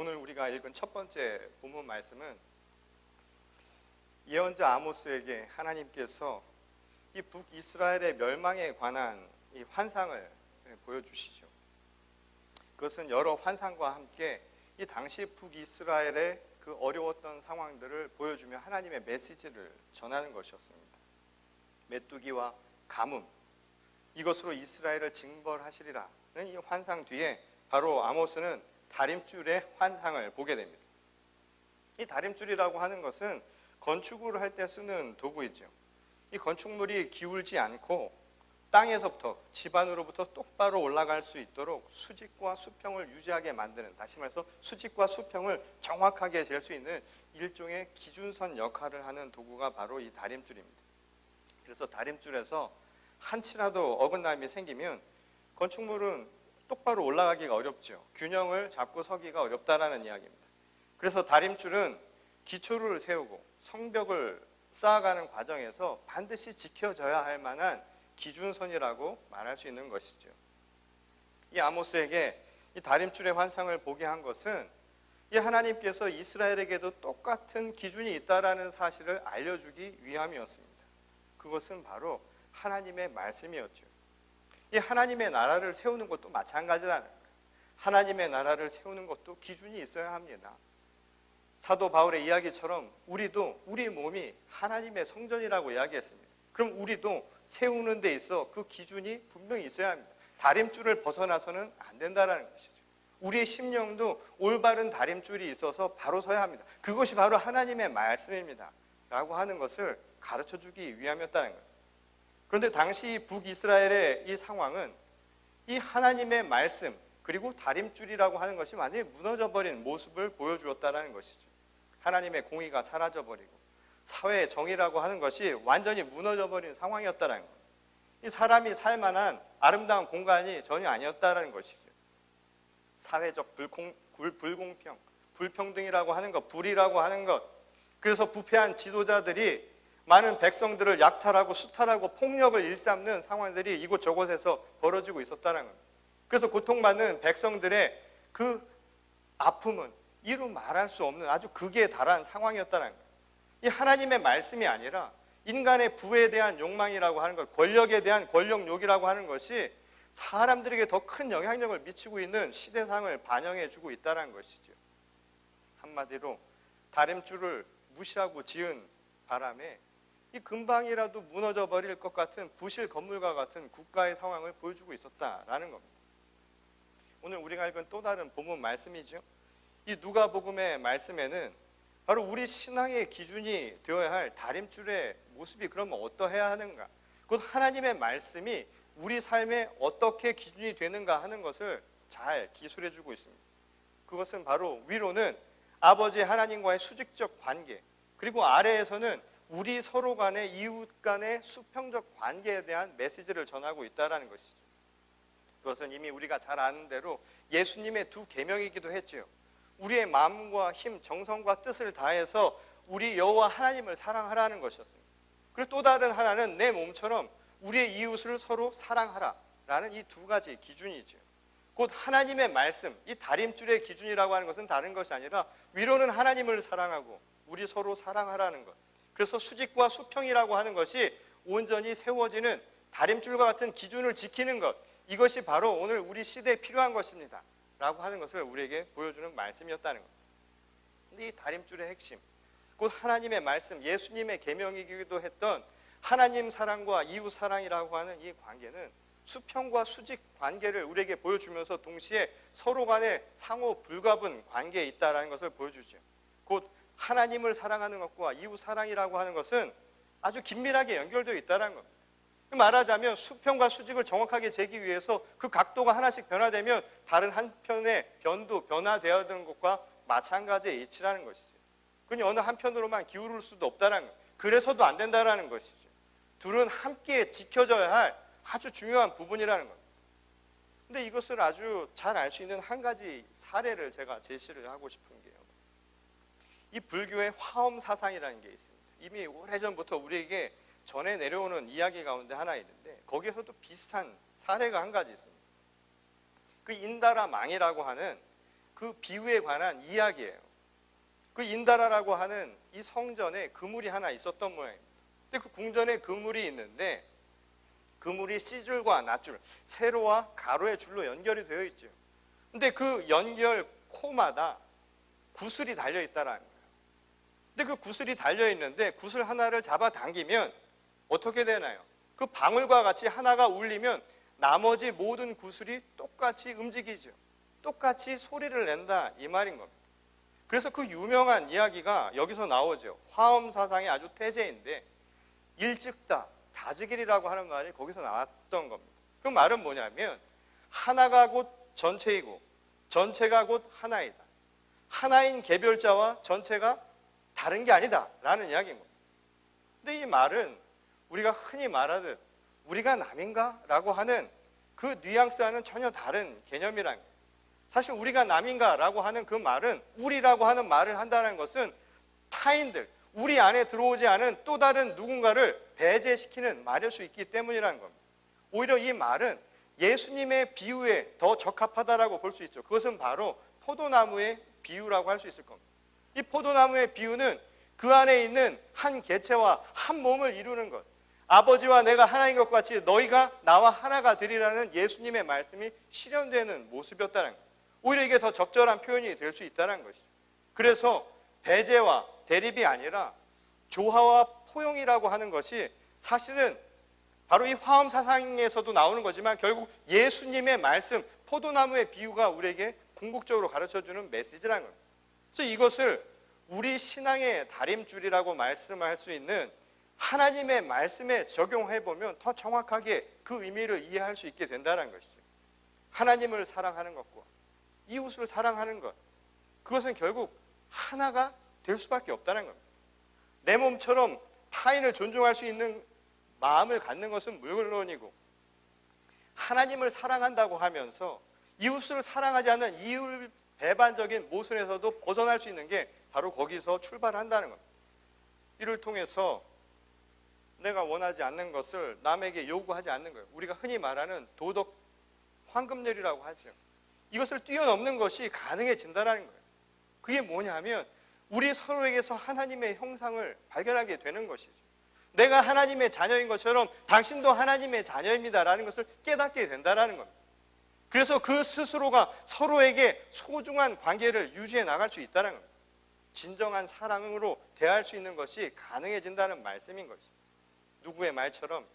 오늘 우리가 읽은 첫 번째 본문 말씀은 예언자 아모스에게 하나님께서 이 북이스라엘의 멸망에 관한 이 환상을 보여주시죠. 그것은 여러 환상과 함께 이 당시 북이스라엘의 그 어려웠던 상황들을 보여주며 하나님의 메시지를 전하는 것이었습니다. 메뚜기와 가뭄 이것으로 이스라엘을 징벌하시리라는 이 환상 뒤에 바로 아모스는 다림줄의 환상을 보게 됩니다. 이 다림줄이라고 하는 것은 건축을 할 때 쓰는 도구이죠. 이 건축물이 기울지 않고 땅에서부터 집안으로부터 똑바로 올라갈 수 있도록 수직과 수평을 유지하게 만드는 다시 말해서 수직과 수평을 정확하게 잴 수 있는 일종의 기준선 역할을 하는 도구가 바로 이 다림줄입니다. 그래서 다림줄에서 한치라도 어긋남이 생기면 건축물은 똑바로 올라가기가 어렵죠. 균형을 잡고 서기가 어렵다라는 이야기입니다. 그래서 다림줄은 기초를 세우고 성벽을 쌓아가는 과정에서 반드시 지켜져야 할 만한 기준선이라고 말할 수 있는 것이죠. 이 아모스에게 이 다림줄의 환상을 보게 한 것은 이 하나님께서 이스라엘에게도 똑같은 기준이 있다라는 사실을 알려주기 위함이었습니다. 그것은 바로 하나님의 말씀이었죠. 이 하나님의 나라를 세우는 것도 마찬가지라는 거예요. 하나님의 나라를 세우는 것도 기준이 있어야 합니다. 사도 바울의 이야기처럼 우리도 우리 몸이 하나님의 성전이라고 이야기했습니다. 그럼 우리도 세우는 데 있어 그 기준이 분명히 있어야 합니다. 다림줄을 벗어나서는 안 된다라는 것이죠. 우리의 심령도 올바른 다림줄이 있어서 바로 서야 합니다. 그것이 바로 하나님의 말씀입니다. 라고 하는 것을 가르쳐 주기 위함이었다는 거예요. 그런데 당시 북이스라엘의 이 상황은 이 하나님의 말씀 그리고 다림줄이라고 하는 것이 완전히 무너져 버린 모습을 보여주었다는 것이죠. 하나님의 공의가 사라져 버리고 사회의 정의라고 하는 것이 완전히 무너져 버린 상황이었다는 것. 이 사람이 살 만한 아름다운 공간이 전혀 아니었다는 것이죠. 사회적 불공, 불공평, 불평등이라고 하는 것, 불이라고 하는 것. 그래서 부패한 지도자들이 많은 백성들을 약탈하고 수탈하고 폭력을 일삼는 상황들이 이곳저곳에서 벌어지고 있었다는 겁니다. 그래서 고통받는 백성들의 그 아픔은 이루 말할 수 없는 아주 극에 달한 상황이었다는 거예요. 이 하나님의 말씀이 아니라 인간의 부에 대한 욕망이라고 하는 것, 권력에 대한 권력욕이라고 하는 것이 사람들에게 더 큰 영향력을 미치고 있는 시대상을 반영해 주고 있다는 것이죠. 한마디로 다림줄을 무시하고 지은 바람에 이 금방이라도 무너져 버릴 것 같은 부실 건물과 같은 국가의 상황을 보여주고 있었다라는 겁니다. 오늘 우리가 읽은 또 다른 본문 말씀이죠. 이 누가복음의 말씀에는 바로 우리 신앙의 기준이 되어야 할 다림줄의 모습이 그러면 어떠해야 하는가? 곧 하나님의 말씀이 우리 삶에 어떻게 기준이 되는가 하는 것을 잘 기술해 주고 있습니다. 그것은 바로 위로는 아버지 하나님과의 수직적 관계, 그리고 아래에서는 우리 서로 간의 이웃 간의 수평적 관계에 대한 메시지를 전하고 있다라는 것이죠. 그것은 이미 우리가 잘 아는 대로 예수님의 두 계명이기도 했지요. 우리의 마음과 힘, 정성과 뜻을 다해서 우리 여호와 하나님을 사랑하라는 것이었습니다. 그리고 또 다른 하나는 내 몸처럼 우리의 이웃을 서로 사랑하라라는 이 두 가지 기준이죠. 곧 하나님의 말씀, 이 다림줄의 기준이라고 하는 것은 다른 것이 아니라 위로는 하나님을 사랑하고 우리 서로 사랑하라는 것. 그래서 수직과 수평이라고 하는 것이 온전히 세워지는 다림줄과 같은 기준을 지키는 것. 이것이 바로 오늘 우리 시대에 필요한 것입니다. 라고 하는 것을 우리에게 보여주는 말씀이었다는 것. 근데 이 다림줄의 핵심, 곧 하나님의 말씀, 예수님의 계명이기도 했던 하나님 사랑과 이웃 사랑이라고 하는 이 관계는 수평과 수직 관계를 우리에게 보여주면서 동시에 서로 간에 상호 불가분 관계에 있다라는 것을 보여주죠. 곧 하나님을 사랑하는 것과 이웃 사랑이라고 하는 것은 아주 긴밀하게 연결되어 있다는 겁니다. 말하자면 수평과 수직을 정확하게 재기 위해서 그 각도가 하나씩 변화되면 다른 한편의 변도 변화되어야 되는 것과 마찬가지의 이치라는 것이죠. 그니 어느 한편으로만 기울을 수도 없다는 것. 그래서도 안 된다라는 것이죠. 둘은 함께 지켜져야 할 아주 중요한 부분이라는 겁니다. 근데 이것을 아주 잘 알 수 있는 한 가지 사례를 제가 제시를 하고 싶은 게요. 이 불교의 화엄 사상이라는 게 있습니다. 이미 오래전부터 우리에게 전해 내려오는 이야기 가운데 하나 있는데 거기에서도 비슷한 사례가 한 가지 있습니다. 그 인다라 망이라고 하는 그 비유에 관한 이야기예요. 그 인다라라고 하는 이 성전에 그물이 하나 있었던 모양입니다. 근데 그 궁전에 그물이 있는데 그물이 C줄과 낫줄, 세로와 가로의 줄로 연결이 되어 있죠. 근데 그 연결 코마다 구슬이 달려 있다라는 거예요. 근데 그 구슬이 달려 있는데 구슬 하나를 잡아 당기면 어떻게 되나요? 그 방울과 같이 하나가 울리면 나머지 모든 구슬이 똑같이 움직이죠. 똑같이 소리를 낸다 이 말인 겁니다. 그래서 그 유명한 이야기가 여기서 나오죠. 화엄 사상의 아주 태제인데 일찍다 다지길이라고 하는 말이 거기서 나왔던 겁니다. 그 말은 뭐냐면 하나가 곧 전체이고 전체가 곧 하나이다. 하나인 개별자와 전체가 다른 게 아니다 라는 이야기인 겁니다. 근데 이 말은 우리가 흔히 말하듯 우리가 남인가 라고 하는 그 뉘앙스와는 전혀 다른 거예요. 사실 우리가 남인가 라고 하는 그 말은 우리라고 하는 말을 한다는 것은 타인들, 우리 안에 들어오지 않은 또 다른 누군가를 배제시키는 말일 수 있기 때문이라는 겁니다. 오히려 이 말은 예수님의 비유에 더 적합하다라고 볼 수 있죠. 그것은 바로 포도나무의 비유라고 할 수 있을 겁니다. 이 포도나무의 비유는 그 안에 있는 한 개체와 한 몸을 이루는 것. 아버지와 내가 하나인 것 같이 너희가 나와 하나가 되리라는 예수님의 말씀이 실현되는 모습이었다는 것. 오히려 이게 더 적절한 표현이 될 수 있다는 것이죠. 그래서 배제와 대립이 아니라 조화와 포용이라고 하는 것이 사실은 바로 이 화엄 사상에서도 나오는 거지만 결국 예수님의 말씀, 포도나무의 비유가 우리에게 궁극적으로 가르쳐 주는 메시지라는 겁니다. 그래서 이것을 우리 신앙의 다림줄이라고 말씀할 수 있는 하나님의 말씀에 적용해 보면 더 정확하게 그 의미를 이해할 수 있게 된다는 것이죠. 하나님을 사랑하는 것과 이웃을 사랑하는 것 그것은 결국 하나가 될 수밖에 없다는 겁니다. 내 몸처럼 타인을 존중할 수 있는 마음을 갖는 것은 물론이고 하나님을 사랑한다고 하면서 이웃을 사랑하지 않는 이웃 배반적인 모순에서도 벗어날 수 있는 게 바로 거기서 출발한다는 겁니다. 이를 통해서 내가 원하지 않는 것을 남에게 요구하지 않는 거예요. 우리가 흔히 말하는 도덕 황금률이라고 하죠. 이것을 뛰어넘는 것이 가능해진다는 거예요. 그게 뭐냐면 우리 서로에게서 하나님의 형상을 발견하게 되는 것이죠. 내가 하나님의 자녀인 것처럼 당신도 하나님의 자녀입니다라는 것을 깨닫게 된다는 겁니다. 그래서 그 스스로가 서로에게 소중한 관계를 유지해 나갈 수 있다는 겁니다. 진정한 사랑으로 대할 수 있는 것이 가능해진다는 말씀인 것이죠. 누구의 말처럼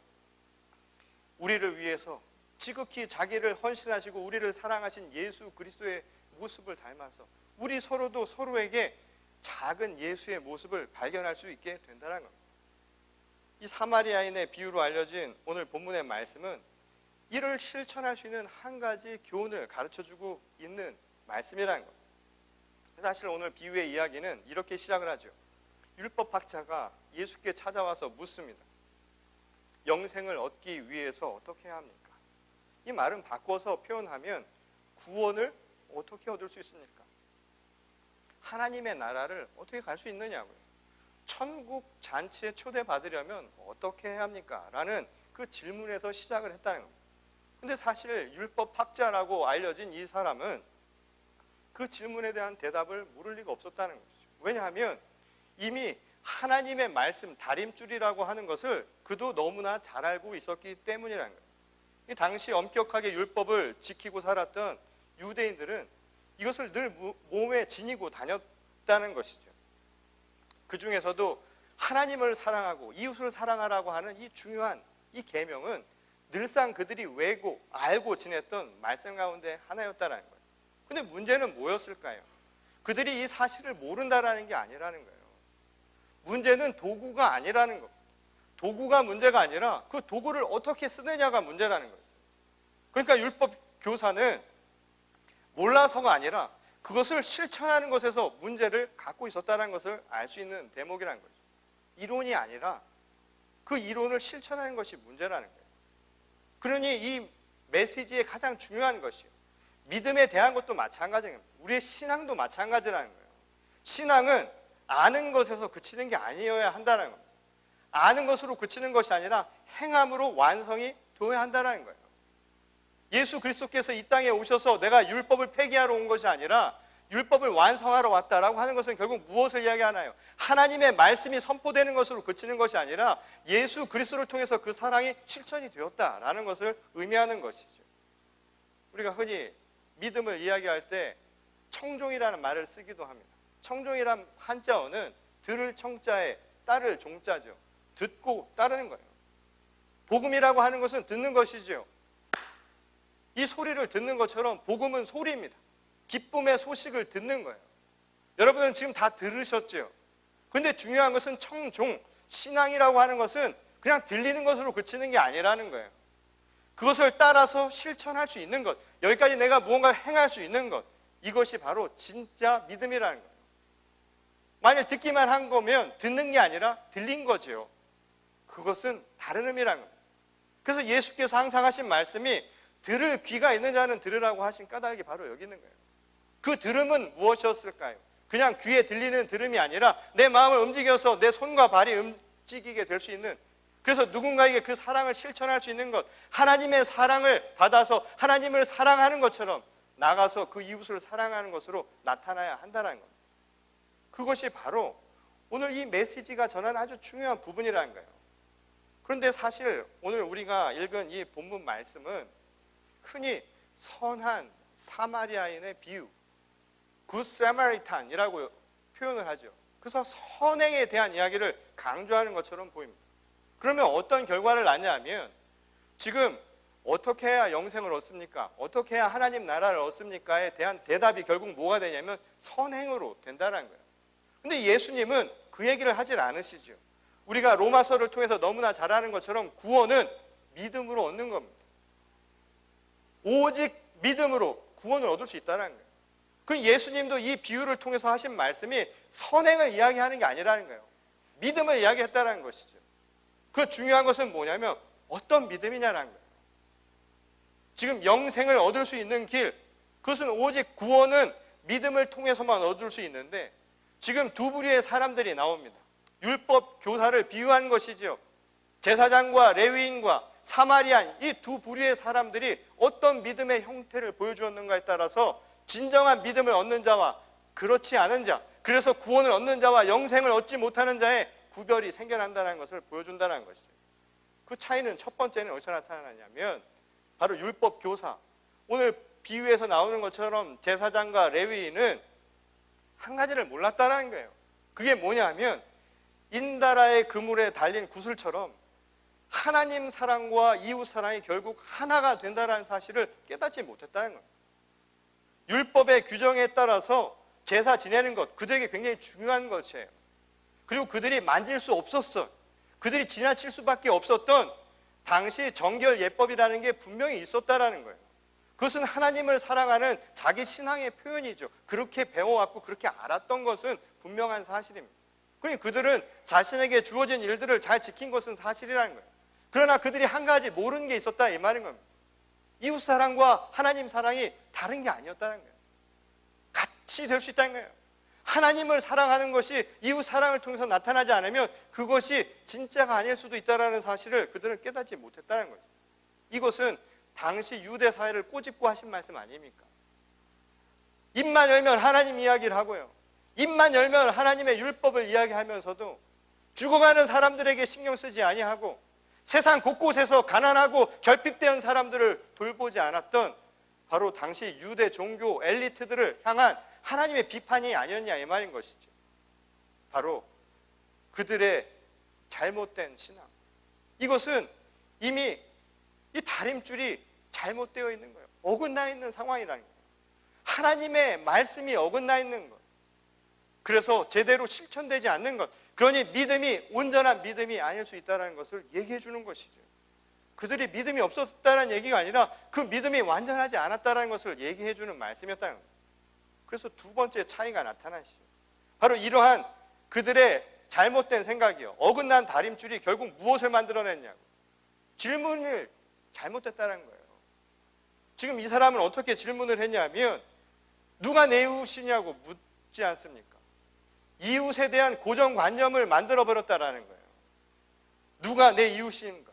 우리를 위해서 지극히 자기를 헌신하시고 우리를 사랑하신 예수 그리스도의 모습을 닮아서 우리 서로도 서로에게 작은 예수의 모습을 발견할 수 있게 된다는 겁니다. 이 사마리아인의 비유로 알려진 오늘 본문의 말씀은 이를 실천할 수 있는 한 가지 교훈을 가르쳐 주고 있는 말씀이라는 겁니다. 사실 오늘 비유의 이야기는 이렇게 시작을 하죠. 율법학자가 예수께 찾아와서 묻습니다. 영생을 얻기 위해서 어떻게 해야 합니까? 이 말은 바꿔서 표현하면 구원을 어떻게 얻을 수 있습니까? 하나님의 나라를 어떻게 갈 수 있느냐고요. 천국 잔치에 초대받으려면 어떻게 해야 합니까? 라는 그 질문에서 시작을 했다는 겁니다. 근데 사실 율법학자라고 알려진 이 사람은 그 질문에 대한 대답을 물을 리가 없었다는 것이죠. 왜냐하면 이미 하나님의 말씀 다림줄이라고 하는 것을 그도 너무나 잘 알고 있었기 때문이라는 거예요. 이 당시 엄격하게 율법을 지키고 살았던 유대인들은 이것을 늘 몸에 지니고 다녔다는 것이죠. 그 중에서도 하나님을 사랑하고 이웃을 사랑하라고 하는 이 중요한 이 계명은 늘상 그들이 외고 알고 지냈던 말씀 가운데 하나였다라는 거예요. 근데 문제는 뭐였을까요? 그들이 이 사실을 모른다라는 게 아니라는 거예요. 문제는 도구가 아니라는 것. 도구가 문제가 아니라 그 도구를 어떻게 쓰느냐가 문제라는 거예요. 그러니까 율법 교사는 몰라서가 아니라 그것을 실천하는 것에서 문제를 갖고 있었다는 것을 알 수 있는 대목이라는 거죠. 이론이 아니라 그 이론을 실천하는 것이 문제라는 거예요. 그러니 이 메시지의 가장 중요한 것이 믿음에 대한 것도 마찬가지입니다. 우리의 신앙도 마찬가지라는 거예요. 신앙은 아는 것에서 그치는 게 아니어야 한다는 겁니다. 아는 것으로 그치는 것이 아니라 행함으로 완성이 되어야 한다는 거예요. 예수 그리스도께서 이 땅에 오셔서 내가 율법을 폐기하러 온 것이 아니라 율법을 완성하러 왔다라고 하는 것은 결국 무엇을 이야기하나요? 하나님의 말씀이 선포되는 것으로 그치는 것이 아니라 예수 그리스도를 통해서 그 사랑이 실천이 되었다라는 것을 의미하는 것이죠. 우리가 흔히 믿음을 이야기할 때 청종이라는 말을 쓰기도 합니다. 청종이란 한자어는 들을 청자에 따를 종자죠. 듣고 따르는 거예요. 복음이라고 하는 것은 듣는 것이죠. 이 소리를 듣는 것처럼 복음은 소리입니다. 기쁨의 소식을 듣는 거예요. 여러분은 지금 다 들으셨죠? 근데 중요한 것은 청종, 신앙이라고 하는 것은 그냥 들리는 것으로 그치는 게 아니라는 거예요. 그것을 따라서 실천할 수 있는 것, 여기까지 내가 무언가를 행할 수 있는 것, 이것이 바로 진짜 믿음이라는 거예요. 만약 듣기만 한 거면 듣는 게 아니라 들린 거죠. 그것은 다른 의미라는 거예요. 그래서 예수께서 항상 하신 말씀이 들을 귀가 있는 자는 들으라고 하신 까닭이 바로 여기 있는 거예요. 그 들음은 무엇이었을까요? 그냥 귀에 들리는 들음이 아니라 내 마음을 움직여서 내 손과 발이 움직이게 될 수 있는 그래서 누군가에게 그 사랑을 실천할 수 있는 것 하나님의 사랑을 받아서 하나님을 사랑하는 것처럼 나가서 그 이웃을 사랑하는 것으로 나타나야 한다는 겁니다. 그것이 바로 오늘 이 메시지가 전하는 아주 중요한 부분이라는 거예요. 그런데 사실 오늘 우리가 읽은 이 본문 말씀은 흔히 선한 사마리아인의 비유, 굿 사마리탄이라고 표현을 하죠. 그래서 선행에 대한 이야기를 강조하는 것처럼 보입니다. 그러면 어떤 결과를 낳냐면 지금 어떻게 해야 영생을 얻습니까? 어떻게 해야 하나님 나라를 얻습니까에 대한 대답이 결국 뭐가 되냐면 선행으로 된다는 거예요. 근데 예수님은 그 얘기를 하질 않으시죠. 우리가 로마서를 통해서 너무나 잘 아는 것처럼 구원은 믿음으로 얻는 겁니다. 오직 믿음으로 구원을 얻을 수 있다는 거예요. 그 예수님도 이 비유를 통해서 하신 말씀이 선행을 이야기하는 게 아니라는 거예요. 믿음을 이야기했다는 것이죠. 그 중요한 것은 뭐냐면 어떤 믿음이냐라는 거예요. 지금 영생을 얻을 수 있는 길, 그것은 오직 구원은 믿음을 통해서만 얻을 수 있는데 지금 두 부류의 사람들이 나옵니다. 율법 교사를 비유한 것이지요. 제사장과 레위인과 사마리안 이 두 부류의 사람들이 어떤 믿음의 형태를 보여주었는가에 따라서 진정한 믿음을 얻는 자와 그렇지 않은 자, 그래서 구원을 얻는 자와 영생을 얻지 못하는 자의 구별이 생겨난다는 것을 보여준다는 것이죠. 그 차이는 첫 번째는 어디서 나타나냐면 바로 율법 교사. 오늘 비유에서 나오는 것처럼 제사장과 레위인은 한 가지를 몰랐다는 거예요. 그게 뭐냐면 인다라의 그물에 달린 구슬처럼 하나님 사랑과 이웃 사랑이 결국 하나가 된다는 사실을 깨닫지 못했다는 거예요. 율법의 규정에 따라서 제사 지내는 것 그들에게 굉장히 중요한 것이에요. 그리고 그들이 만질 수 없었어. 그들이 지나칠 수밖에 없었던 당시 정결 예법이라는 게 분명히 있었다라는 거예요. 그것은 하나님을 사랑하는 자기 신앙의 표현이죠. 그렇게 배워왔고 그렇게 알았던 것은 분명한 사실입니다. 그러니 그들은 자신에게 주어진 일들을 잘 지킨 것은 사실이라는 거예요. 그러나 그들이 한 가지 모르는 게 있었다 이 말인 겁니다. 이웃 사랑과 하나님 사랑이 다른 게 아니었다는 거예요. 같이 될 수 있다는 거예요. 하나님을 사랑하는 것이 이웃 사랑을 통해서 나타나지 않으면 그것이 진짜가 아닐 수도 있다는 사실을 그들은 깨닫지 못했다는 거죠. 이것은 당시 유대 사회를 꼬집고 하신 말씀 아닙니까? 입만 열면 하나님 이야기를 하고요. 입만 열면 하나님의 율법을 이야기하면서도 죽어가는 사람들에게 신경 쓰지 아니하고 세상 곳곳에서 가난하고 결핍된 사람들을 돌보지 않았던 바로 당시 유대 종교 엘리트들을 향한 하나님의 비판이 아니었냐 이 말인 것이죠. 바로 그들의 잘못된 신앙. 이것은 이미 이 다림줄이 잘못되어 있는 거예요. 어긋나 있는 상황이라는 거예요. 하나님의 말씀이 어긋나 있는 것. 그래서 제대로 실천되지 않는 것. 그러니 믿음이 온전한 믿음이 아닐 수 있다는 것을 얘기해 주는 것이죠. 그들이 믿음이 없었다는 얘기가 아니라 그 믿음이 완전하지 않았다는 것을 얘기해 주는 말씀이었다는 거예요. 그래서 두 번째 차이가 나타나시죠. 바로 이러한 그들의 잘못된 생각이요. 어긋난 다림줄이 결국 무엇을 만들어냈냐고. 질문을 잘못했다는 거예요. 지금 이 사람은 어떻게 질문을 했냐면 누가 내 이웃이냐고 묻지 않습니까? 이웃에 대한 고정관념을 만들어 버렸다라는 거예요. 누가 내 이웃인가?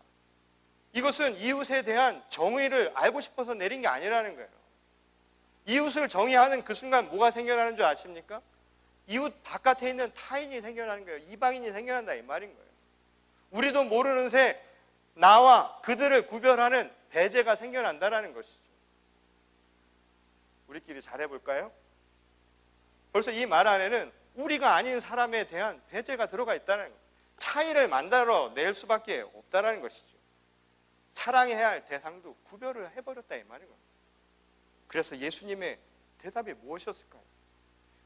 이것은 이웃에 대한 정의를 알고 싶어서 내린 게 아니라는 거예요. 이웃을 정의하는 그 순간 뭐가 생겨나는 줄 아십니까? 이웃 바깥에 있는 타인이 생겨나는 거예요. 이방인이 생겨난다 이 말인 거예요. 우리도 모르는 새 나와 그들을 구별하는 배제가 생겨난다라는 것이죠. 우리끼리 잘해볼까요? 벌써 이 말 안에는 우리가 아닌 사람에 대한 배제가 들어가 있다는. 차이를 만들어 낼 수밖에 없다라는 것이죠. 사랑해야 할 대상도 구별을 해버렸다 이 말인 거예요. 그래서 예수님의 대답이 무엇이었을까요?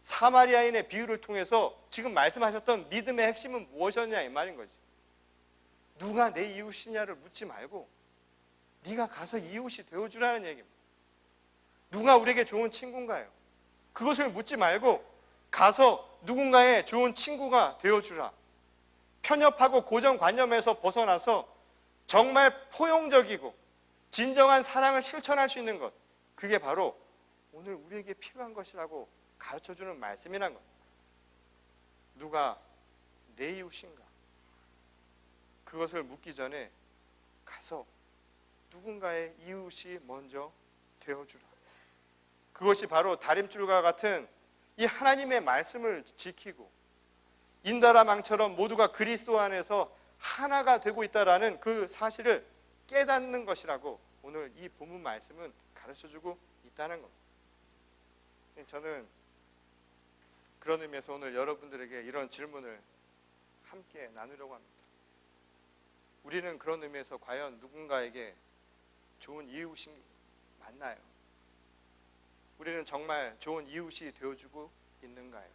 사마리아인의 비유를 통해서 지금 말씀하셨던 믿음의 핵심은 무엇이었냐 이 말인 거지. 누가 내 이웃이냐를 묻지 말고 네가 가서 이웃이 되어주라는 얘기입니다. 누가 우리에게 좋은 친구인가요? 그것을 묻지 말고 가서 누군가의 좋은 친구가 되어주라. 편협하고 고정관념에서 벗어나서 정말 포용적이고 진정한 사랑을 실천할 수 있는 것. 그게 바로 오늘 우리에게 필요한 것이라고 가르쳐 주는 말씀이란 것. 누가 내 이웃인가? 그것을 묻기 전에 가서 누군가의 이웃이 먼저 되어주라. 그것이 바로 다림줄과 같은 이 하나님의 말씀을 지키고 인다라망처럼 모두가 그리스도 안에서 하나가 되고 있다라는 그 사실을 깨닫는 것이라고 오늘 이 본문 말씀은 가르쳐 주고 있다는 겁니다. 저는 그런 의미에서 오늘 여러분들에게 이런 질문을 함께 나누려고 합니다. 우리는 그런 의미에서 과연 누군가에게 좋은 이웃이 맞나요? 우리는 정말 좋은 이웃이 되어주고 있는가요?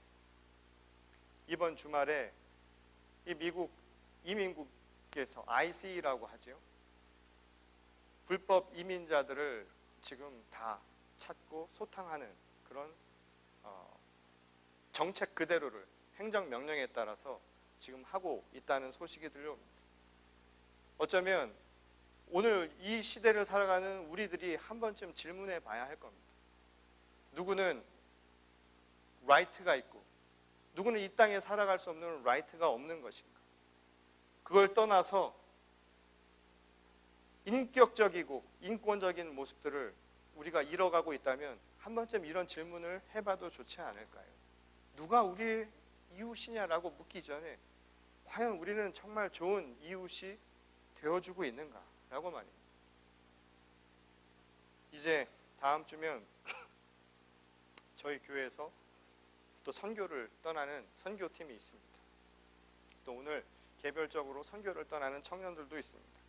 이번 주말에 이 미국 이민국에서 IC라고 하죠. 불법 이민자들을 지금 다 찾고 소탕하는 그런 어, 정책 그대로를 행정 명령에 따라서 지금 하고 있다는 소식이 들려옵니다. 어쩌면 오늘 이 시대를 살아가는 우리들이 한 번쯤 질문해 봐야 할 겁니다. 누구는 라이트가 있고 누구는 이 땅에 살아갈 수 없는 라이트가 없는 것인가? 그걸 떠나서 인격적이고 인권적인 모습들을 우리가 잃어가고 있다면 한 번쯤 이런 질문을 해봐도 좋지 않을까요? 누가 우리의 이웃이냐라고 묻기 전에 과연 우리는 정말 좋은 이웃이 되어주고 있는가라고 말입니다. 이제 다음 주면 저희 교회에서 또 선교를 떠나는 선교팀이 있습니다. 또 오늘 개별적으로 선교를 떠나는 청년들도 있습니다.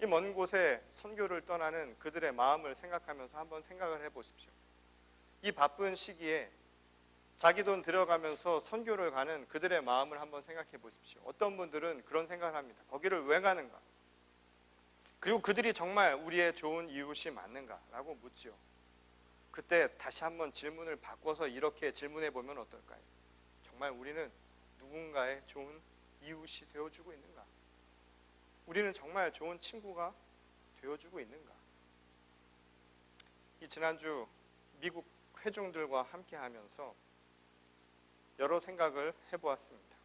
이 먼 곳에 선교를 떠나는 그들의 마음을 생각하면서 한번 생각을 해보십시오. 이 바쁜 시기에 자기 돈 들여가면서 선교를 가는 그들의 마음을 한번 생각해 보십시오. 어떤 분들은 그런 생각을 합니다. 거기를 왜 가는가? 그리고 그들이 정말 우리의 좋은 이웃이 맞는가라고 묻죠. 그때 다시 한번 질문을 바꿔서 이렇게 질문해 보면 어떨까요? 정말 우리는 누군가의 좋은 이웃이 되어주고 있는가? 우리는 정말 좋은 친구가 되어주고 있는가? 이 지난주 미국 회중들과 함께 하면서 여러 생각을 해보았습니다.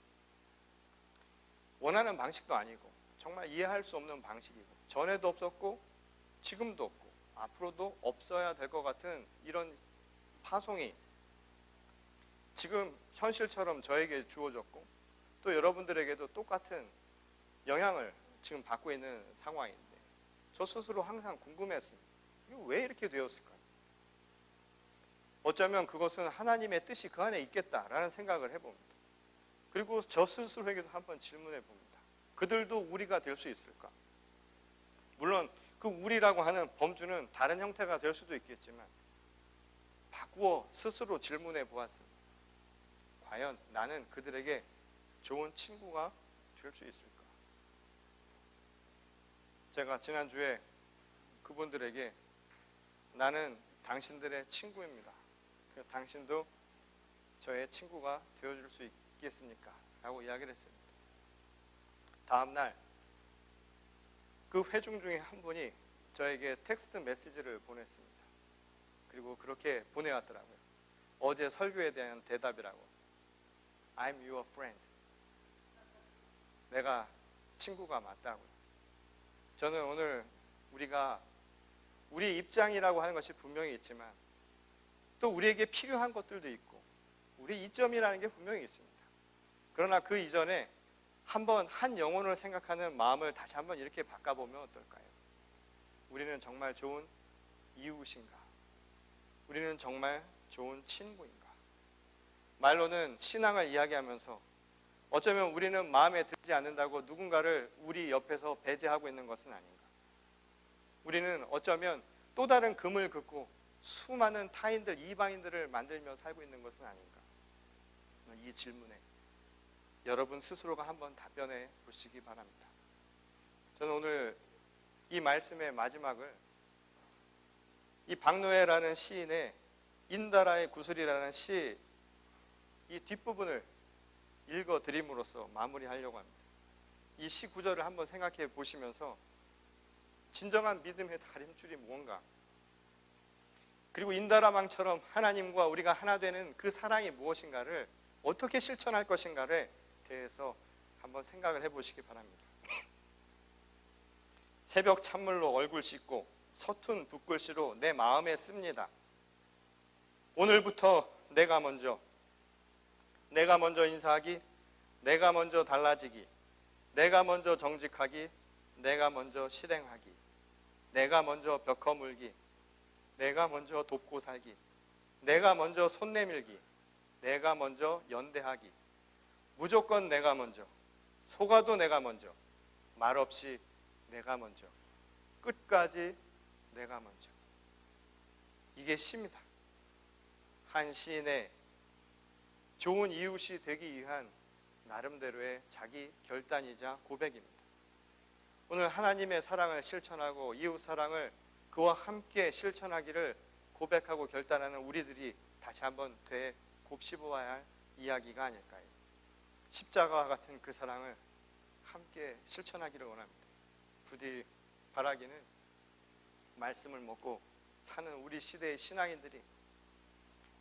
원하는 방식도 아니고 정말 이해할 수 없는 방식이고 전에도 없었고 지금도 없고 앞으로도 없어야 될 것 같은 이런 파송이 지금 현실처럼 저에게 주어졌고 또 여러분들에게도 똑같은 영향을 지금 받고 있는 상황인데 저 스스로 항상 궁금했습니다. 이거 왜 이렇게 되었을까요? 어쩌면 그것은 하나님의 뜻이 그 안에 있겠다라는 생각을 해봅니다. 그리고 저 스스로에게도 한번 질문해 봅니다. 그들도 우리가 될 수 있을까? 물론 그 우리라고 하는 범주는 다른 형태가 될 수도 있겠지만 바꾸어 스스로 질문해 보았습니다. 과연 나는 그들에게 좋은 친구가 될 수 있을까? 제가 지난주에 그분들에게 나는 당신들의 친구입니다. 그 당신도 저의 친구가 되어줄 수 있겠습니까? 라고 이야기를 했습니다. 다음 날 그 회중 중에 한 분이 저에게 텍스트 메시지를 보냈습니다. 그리고 그렇게 보내왔더라고요. 어제 설교에 대한 대답이라고. I'm your friend. 내가 친구가 맞다고요. 저는 오늘 우리가 우리 입장이라고 하는 것이 분명히 있지만 또 우리에게 필요한 것들도 있고 우리 이점이라는 게 분명히 있습니다. 그러나 그 이전에 한번 한 영혼을 생각하는 마음을 다시 한번 이렇게 바꿔보면 어떨까요? 우리는 정말 좋은 이웃인가? 우리는 정말 좋은 친구인가? 말로는 신앙을 이야기하면서 어쩌면 우리는 마음에 들지 않는다고 누군가를 우리 옆에서 배제하고 있는 것은 아닌가? 우리는 어쩌면 또 다른 금을 긋고 수많은 타인들, 이방인들을 만들며 살고 있는 것은 아닌가? 이 질문에 여러분 스스로가 한번 답변해 보시기 바랍니다. 저는 오늘 이 말씀의 마지막을 이 박노해라는 시인의 인다라의 구슬이라는 시 이 뒷부분을 읽어 드림으로써 마무리하려고 합니다. 이 시 구절을 한번 생각해 보시면서 진정한 믿음의 다림줄이 무언가 그리고 인다라망처럼 하나님과 우리가 하나 되는 그 사랑이 무엇인가를 어떻게 실천할 것인가를 대해서 한번 생각을 해보시기 바랍니다. 새벽 찬물로 얼굴 씻고 서툰 붓글씨로 내 마음에 씁니다. 오늘부터 내가 먼저, 내가 먼저 인사하기, 내가 먼저 달라지기, 내가 먼저 정직하기, 내가 먼저 실행하기, 내가 먼저 벽 허물기, 내가 먼저 돕고 살기, 내가 먼저 손 내밀기, 내가 먼저 연대하기, 무조건 내가 먼저, 속아도 내가 먼저, 말없이 내가 먼저, 끝까지 내가 먼저. 이게 시입니다. 한 시인의 좋은 이웃이 되기 위한 나름대로의 자기 결단이자 고백입니다. 오늘 하나님의 사랑을 실천하고 이웃 사랑을 그와 함께 실천하기를 고백하고 결단하는 우리들이 다시 한번 되 곱씹어야 할 이야기가 아닐까요? 십자가와 같은 그 사랑을 함께 실천하기를 원합니다. 부디 바라기는 말씀을 먹고 사는 우리 시대의 신앙인들이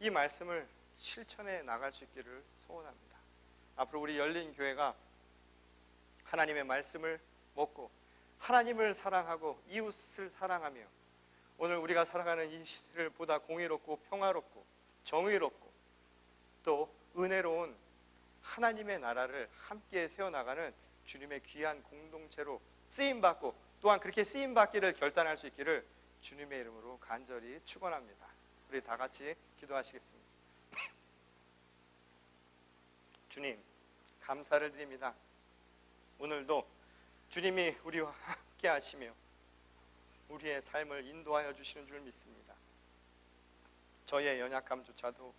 이 말씀을 실천해 나갈 수 있기를 소원합니다. 앞으로 우리 열린 교회가 하나님의 말씀을 먹고 하나님을 사랑하고 이웃을 사랑하며 오늘 우리가 살아가는 이 시대를 보다 공의롭고 평화롭고 정의롭고 또 은혜로운 하나님의 나라를 함께 세워나가는 주님의 귀한 공동체로 쓰임받고 또한 그렇게 쓰임받기를 결단할 수 있기를 주님의 이름으로 간절히 축원합니다. 우리 다 같이 기도하시겠습니다. 주님 감사를 드립니다. 오늘도 주님이 우리와 함께 하시며 우리의 삶을 인도하여 주시는 줄 믿습니다. 저의 연약함조차도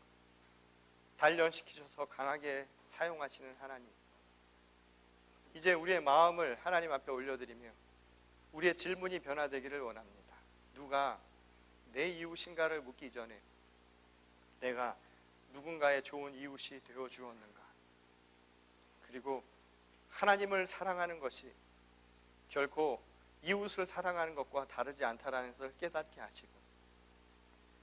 단련시키셔서 강하게 사용하시는 하나님. 이제 우리의 마음을 하나님 앞에 올려드리며 우리의 질문이 변화되기를 원합니다. 누가 내 이웃인가를 묻기 전에 내가 누군가의 좋은 이웃이 되어 주었는가? 그리고 하나님을 사랑하는 것이 결코 이웃을 사랑하는 것과 다르지 않다라는 것을 깨닫게 하시고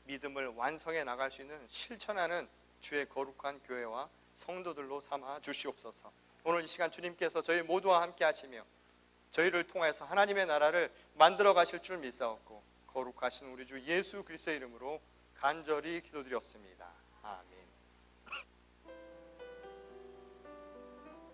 믿음을 완성해 나갈 수 있는 실천하는 주의 거룩한 교회와 성도들로 삼아 주시옵소서. 오늘 이 시간 주님께서 저희 모두와 함께 하시며 저희를 통해서 하나님의 나라를 만들어 가실 줄 믿사옵고 거룩하신 우리 주 예수 그리스도의 이름으로 간절히 기도드렸습니다.